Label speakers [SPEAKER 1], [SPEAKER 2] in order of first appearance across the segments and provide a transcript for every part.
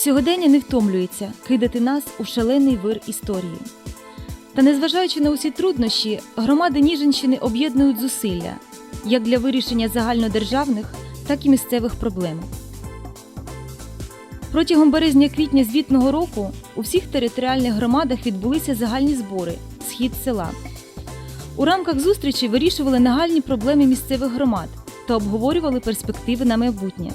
[SPEAKER 1] Сьогодення не втомлюється кидати нас у шалений вир історії. Та незважаючи на усі труднощі, громади Ніжинщини об'єднують зусилля як для вирішення загальнодержавних, так і місцевих проблем. Протягом березня-квітня звітного року у всіх територіальних громадах відбулися загальні збори Схід села. У рамках зустрічі вирішували нагальні проблеми місцевих громад та обговорювали перспективи на майбутнє.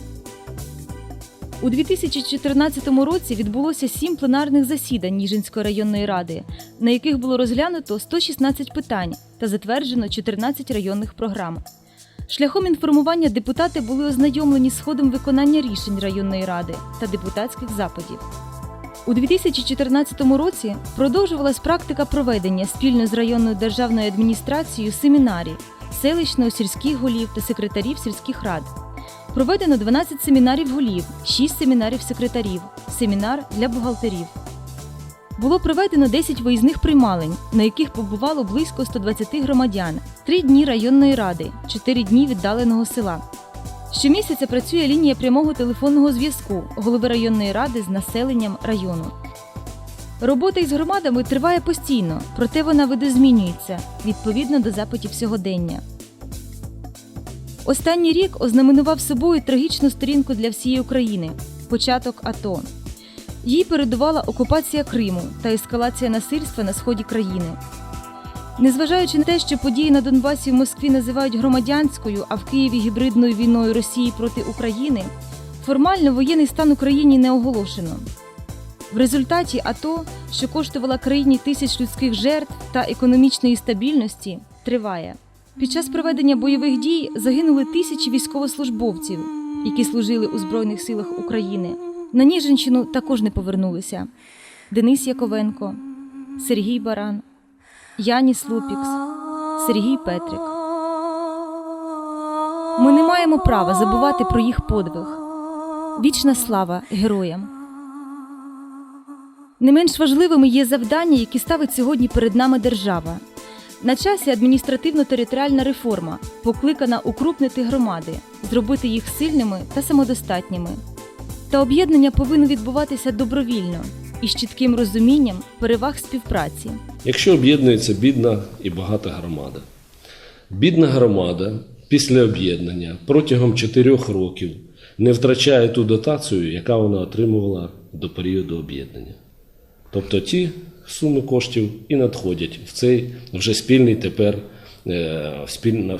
[SPEAKER 1] У 2014 році відбулося сім пленарних засідань Ніжинської районної ради, на яких було розглянуто 116 питань та затверджено 14 районних програм. Шляхом інформування депутати були ознайомлені з ходом виконання рішень районної ради та депутатських запитів. У 2014 році продовжувалась практика проведення спільно з районною державною адміністрацією семінарів селищно-сільських голів та секретарів сільських рад. Проведено 12 семінарів голів, 6 семінарів секретарів, семінар для бухгалтерів. Було проведено 10 виїзних приймалень, на яких побувало близько 120 громадян, 3 дні районної ради, 4 дні віддаленого села. Щомісяця працює лінія прямого телефонного зв'язку голови районної ради з населенням району. Робота із громадами триває постійно, проте вона видозмінюється відповідно до запитів сьогодення. Останній рік ознаменував собою трагічну сторінку для всієї України початок АТО. Їй передувала окупація Криму та ескалація насильства на сході країни. Незважаючи на те, що події на Донбасі в Москві називають громадянською, а в Києві гібридною війною Росії проти України, формально воєнний стан Україні не оголошено. В результаті АТО, що коштувала країні тисяч людських жертв та економічної стабільності, триває. Під час проведення бойових дій загинули тисячі військовослужбовців, які служили у Збройних силах України. На Ніжинщину також не повернулися: Денис Яковенко, Сергій Баран, Яніс Лупікс, Сергій Петрик. Ми не маємо права забувати про їх подвиг. Вічна слава героям. Не менш важливими є завдання, які ставить сьогодні перед нами держава. На часі адміністративно-територіальна реформа, покликана укрупнити громади, зробити їх сильними та самодостатніми. Та об'єднання повинно відбуватися добровільно і з чітким розумінням переваг співпраці.
[SPEAKER 2] Якщо об'єднується бідна і багата громада. Бідна громада після об'єднання протягом 4 років не втрачає ту дотацію, яка вона отримувала до періоду об'єднання. Тобто ті суми коштів і надходять в цей вже спільний тепер е, на,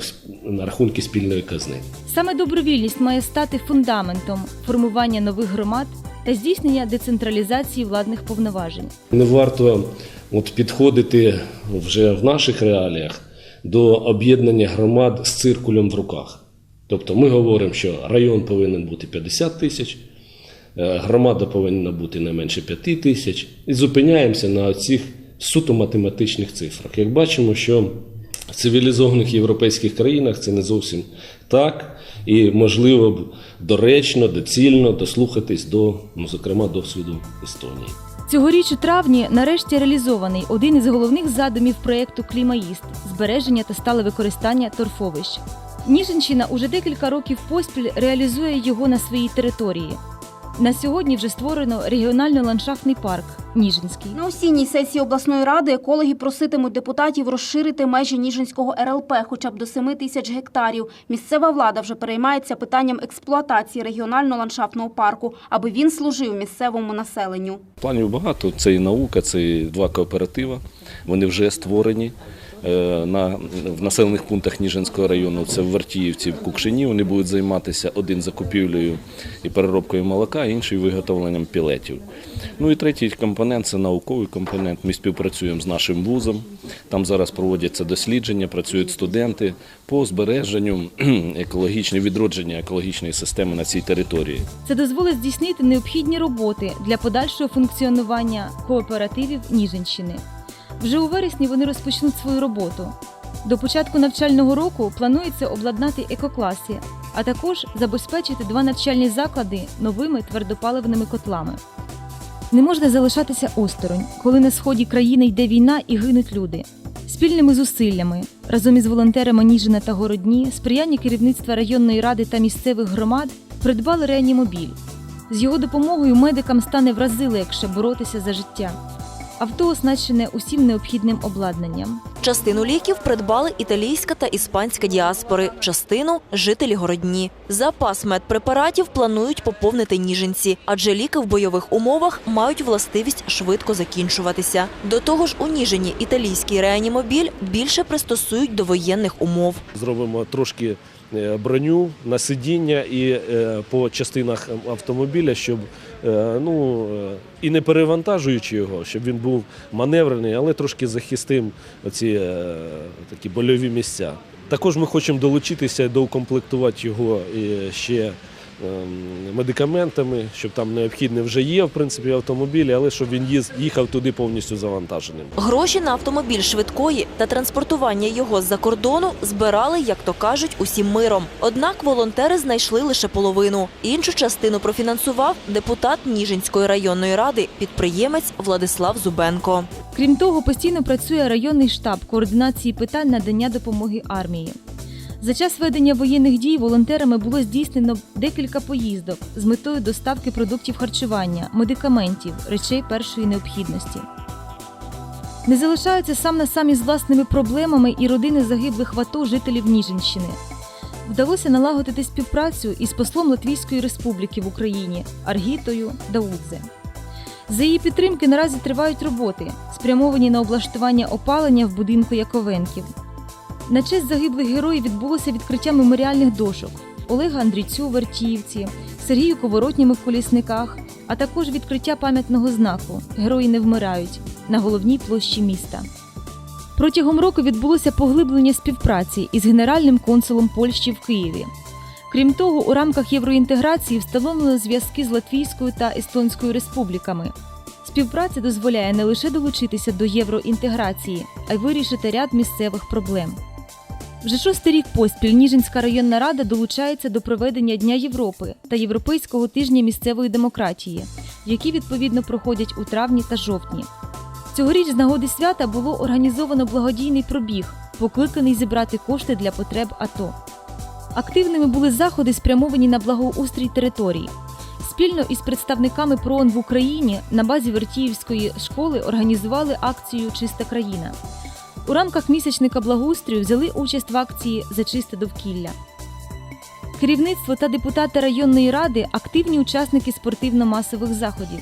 [SPEAKER 2] рахунки спільної казни.
[SPEAKER 1] Саме добровільність має стати фундаментом формування нових громад та здійснення децентралізації владних повноважень.
[SPEAKER 2] Не варто от підходити вже в наших реаліях до об'єднання громад з циркулем в руках. Тобто ми говоримо, що район повинен бути 50 тисяч, громада повинна бути не менше 5 тисяч, і зупиняємося на цих суто математичних цифрах. Як бачимо, що в цивілізованих європейських країнах це не зовсім так, і можливо б доречно, доцільно дослухатись до, ну, зокрема, досвіду Естонії.
[SPEAKER 1] Цьогоріч у травні нарешті реалізований один із головних задумів проєкту Клімаїст збереження та стале використання торфовищ. Ніжинщина уже декілька років поспіль реалізує його на своїй території. На сьогодні вже створено регіонально-ландшафтний парк Ніжинський.
[SPEAKER 3] На осінній сесії обласної ради екологи проситимуть депутатів розширити межі Ніжинського РЛП хоча б до 7 тисяч гектарів. Місцева влада вже переймається питанням експлуатації регіонально-ландшафтного парку, аби він служив місцевому населенню.
[SPEAKER 4] Планів багато. Це і наука, це і два кооператива. Вони вже створені на, в населених пунктах Ніжинського району. Це в Вартіївці, в Кукшині. Вони будуть займатися один закупівлею і переробкою молока, інший виготовленням пілетів. Ну і третій компонент це науковий компонент. Ми співпрацюємо з нашим вузом. Там зараз проводяться дослідження, працюють студенти по збереженню екологічної відродження екологічної системи на цій території.
[SPEAKER 1] Це дозволить здійснити необхідні роботи для подальшого функціонування кооперативів Ніжинщини. Вже у вересні вони розпочнуть свою роботу. До початку навчального року планується обладнати екокласи, а також забезпечити два навчальні заклади новими твердопаливними котлами. Не можна залишатися осторонь, коли на сході країни йде війна і гинуть люди. Спільними зусиллями разом із волонтерами Ніжина та Городні, сприяння керівництва районної ради та місцевих громад придбали реанімобіль. З його допомогою медикам стане в рази легше боротися за життя. Авто оснащене усім необхідним обладнанням.
[SPEAKER 5] Частину ліків придбали італійська та іспанська діаспори, частину жителі городні. Запас медпрепаратів планують поповнити ніженці, адже ліки в бойових умовах мають властивість швидко закінчуватися. До того ж, у Ніжині італійський реанімобіль більше пристосують до воєнних умов.
[SPEAKER 2] Зробимо трошки е, броню на сидіння і е, по частинах автомобіля, щоб ну, е, і не перевантажуючи його, щоб він був маневрений, але трошки захистим оці е, такі больові місця. Також ми хочемо долучитися, доукомплектувати його ще медикаментами, щоб там необхідне вже є в принципі автомобілі, але щоб він їхав туди повністю завантаженим.
[SPEAKER 5] Гроші на автомобіль швидкої та транспортування його з-за кордону збирали, як то кажуть, усім миром. Однак волонтери знайшли лише половину. Іншу частину профінансував депутат Ніжинської районної ради, підприємець Владислав Зубенко.
[SPEAKER 1] Крім того, постійно працює районний штаб координації питань надання допомоги армії. За час ведення воєнних дій волонтерами було здійснено декілька поїздок з метою доставки продуктів харчування, медикаментів, речей першої необхідності. Не залишаються сам на самі з власними проблемами і родини загиблих в АТО жителів Ніжинщини. Вдалося налагодити співпрацю із послом Латвійської Республіки в Україні Аргітою Даудзе. За її підтримки наразі тривають роботи, спрямовані на облаштування опалення в будинку Яковенків. На честь загиблих героїв відбулося відкриття меморіальних дошок Олега Андрійцю в Вертіївці, Сергію Коворотньому в Колісниках, а також відкриття пам'ятного знаку Герої не вмирають на головній площі міста. Протягом року відбулося поглиблення співпраці із генеральним консулом Польщі в Києві. Крім того, у рамках євроінтеграції встановлено зв'язки з Латвійською та Естонською республіками. Співпраця дозволяє не лише долучитися до євроінтеграції, а й вирішити ряд місцевих проблем. Вже шостий рік поспіль Ніжинська районна рада долучається до проведення Дня Європи та Європейського тижня місцевої демократії, які відповідно проходять у травні та жовтні. Цьогоріч з нагоди свята було організовано благодійний пробіг, покликаний зібрати кошти для потреб АТО. Активними були заходи, спрямовані на благоустрій територій. Спільно із представниками ПРООН в Україні на базі Вертіївської школи організували акцію Чиста країна. У рамках місячника благоустрою взяли участь в акції за чисте довкілля. Керівництво та депутати районної ради активні учасники спортивно-масових заходів.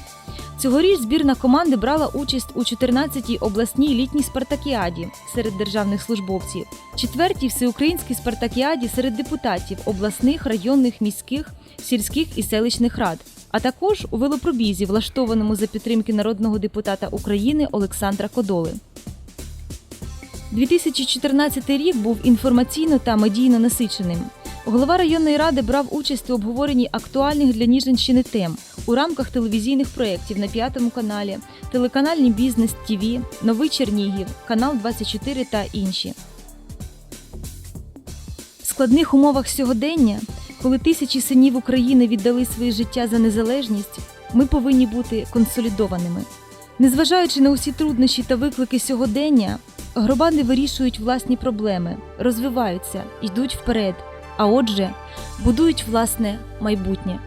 [SPEAKER 1] Цьогоріч збірна команди брала участь у 14-й обласній літній спартакіаді серед державних службовців, четвертій всеукраїнській спартакіаді серед депутатів обласних, районних, міських, сільських і селищних рад, а також у велопробізі, влаштованому за підтримки народного депутата України Олександра Кодоли. 2014 рік був інформаційно та медійно насиченим. Голова районної ради брав участь у обговоренні актуальних для Ніжинщини тем у рамках телевізійних проєктів на п'ятому каналі, телеканальні Бізнес ТІВІ, Новий Чернігів, Канал 24 та інші. В складних умовах сьогодення, коли тисячі синів України віддали своє життя за незалежність, ми повинні бути консолідованими. Незважаючи на усі труднощі та виклики сьогодення, громади вирішують власні проблеми, розвиваються, йдуть вперед, а отже, будують власне майбутнє.